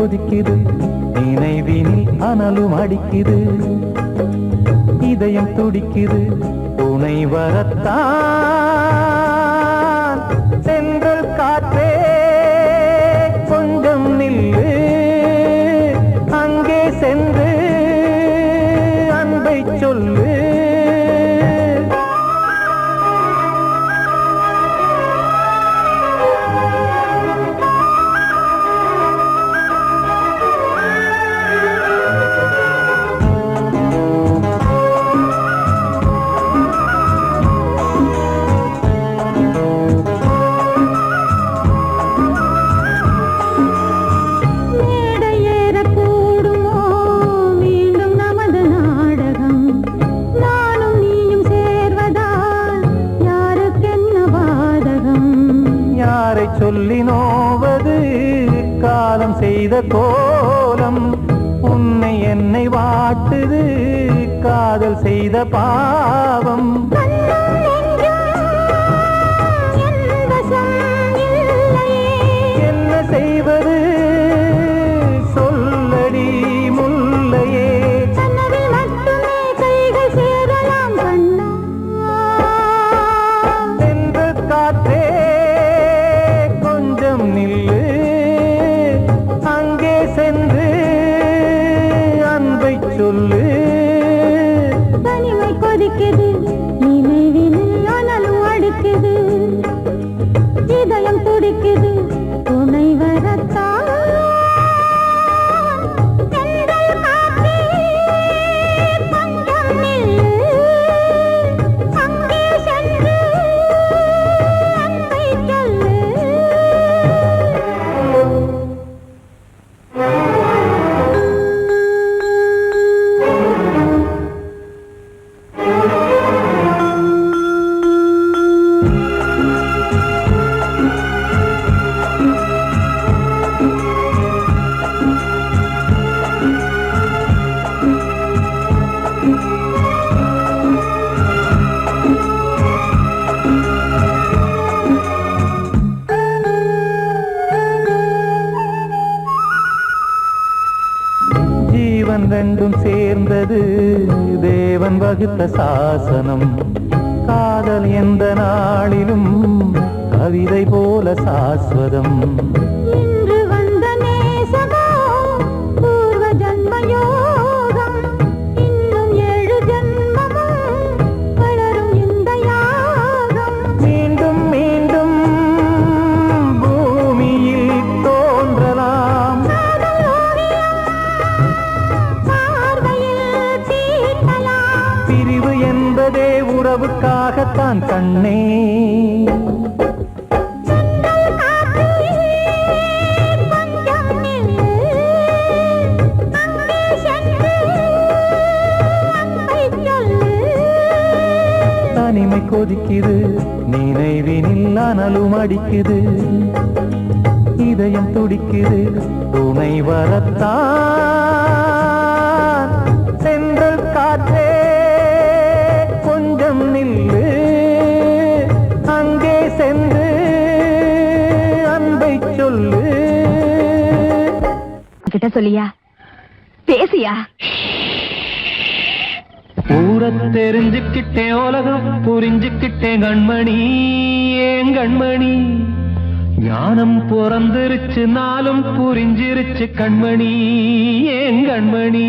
கொதிக்குது. நினைவினில் அனலும் அடிக்குது. இதயம் துடிக்குது. துணை வரத்தான். சென்றல் காற்றே கொஞ்சம் நில்லு. சேர்ந்தது தேவன் வகுத்த சாசனம் காதல் எந்த நாளிலும் கவிதை போல சாஸ்வதம். பிரிவு என்பதே உறவுக்காகத்தான் கண்ணே. தனிமை கொதிக்குது நினைவினில் அனலும் அடிக்குது இதயம் துடிக்குது துணை வரத்தான். சென்று காற்றே சொல்லு. கிட்ட சொல்லியா? பேசியா? ஊர தெரிஞ்சுக்கிட்டேன் உலகம் புரிஞ்சுக்கிட்டேன் கண்மணி. ஏன் கண்மணி? ஞானம் பிறந்திருச்சு நாளும் புரிஞ்சிருச்சு கண்மணி. ஏன் கண்மணி?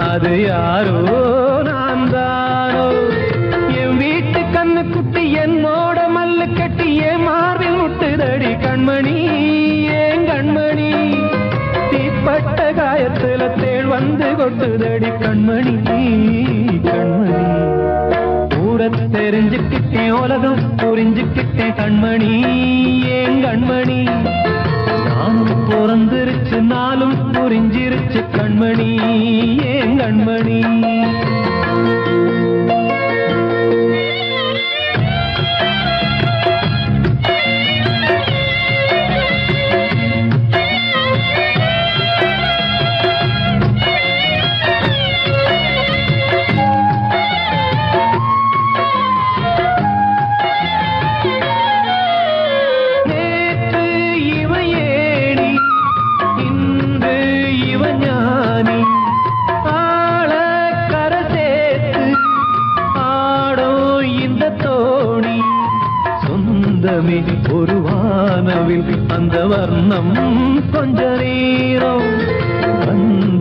அது யாரோ? நான் தானோ? என் வீட்டு கண்ணு குட்டி என் மோட மல்லு கட்டி என் மார்பில் முட்டுதடி கண்மணி ஏன் கண்மணி. தீப்பட்ட காயத்துல தேள் வந்து கொட்டுதடி கண்மணி கண்மணி. ஊர தெரிஞ்சுக்கிட்டேன் உலகம் புரிஞ்சுக்கிட்டேன் கண்மணி ஏன் கண்மணி. நானும் பிறந்திருச்சு நாளும் புரிஞ்சிரு கண்மணி ஏன் கண்மணி?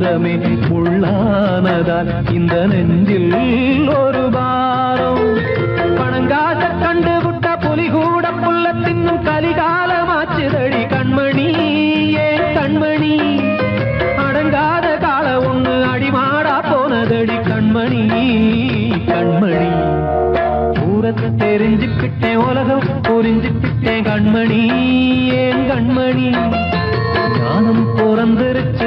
உள்ளமே உள்ளானதால் இந்த நெஞ்சில் ஒரு பாரம். பணங்காச கண்டு விட்ட புலி கூட புல்ல தின்னும் கலிகாலமாச்சுதடி கண்மணி ஏன் கண்மணி. அடங்காத கால ஒண்ணு அடிமாடா போனதடி கண்மணி கண்மணி. தூரத்தை தெரிஞ்சுக்கிட்டேன் உலகம் புரிஞ்சுக்கிட்டேன் கண்மணி ஏன் கண்மணி. ஞானம் பிறந்திருச்சு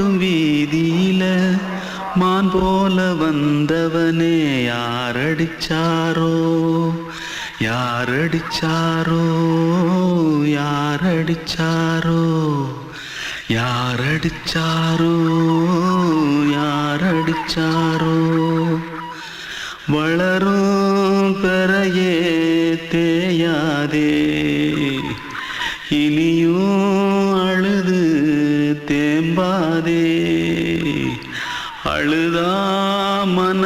ஆடும் வீதியில மான் போல வந்தவனே யாரடிச்சாரோ? யாரடிச்சாரோ? யாரடிச்சாரோ? யாரடிச்சாரோ? யாரடிச்சாரோ? வளரும் பெறையே தேயாதே.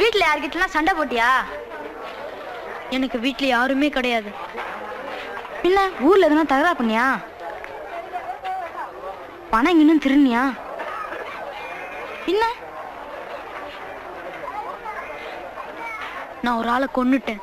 வீட்ல யார்கிட்டலாம் சண்டை போட்டியா? எனக்கு வீட்ல யாருமே கிடையாது. பின்ன ஊர்ல எதுனா தகராறு பண்ணியா? பணம் இன்னும் திருநியா பின்ன? நான் ஒரு ஆளை கொன்னுட்டேன்.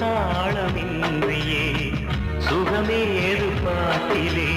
தாளமின்றியே சுகமேது பாட்டிலே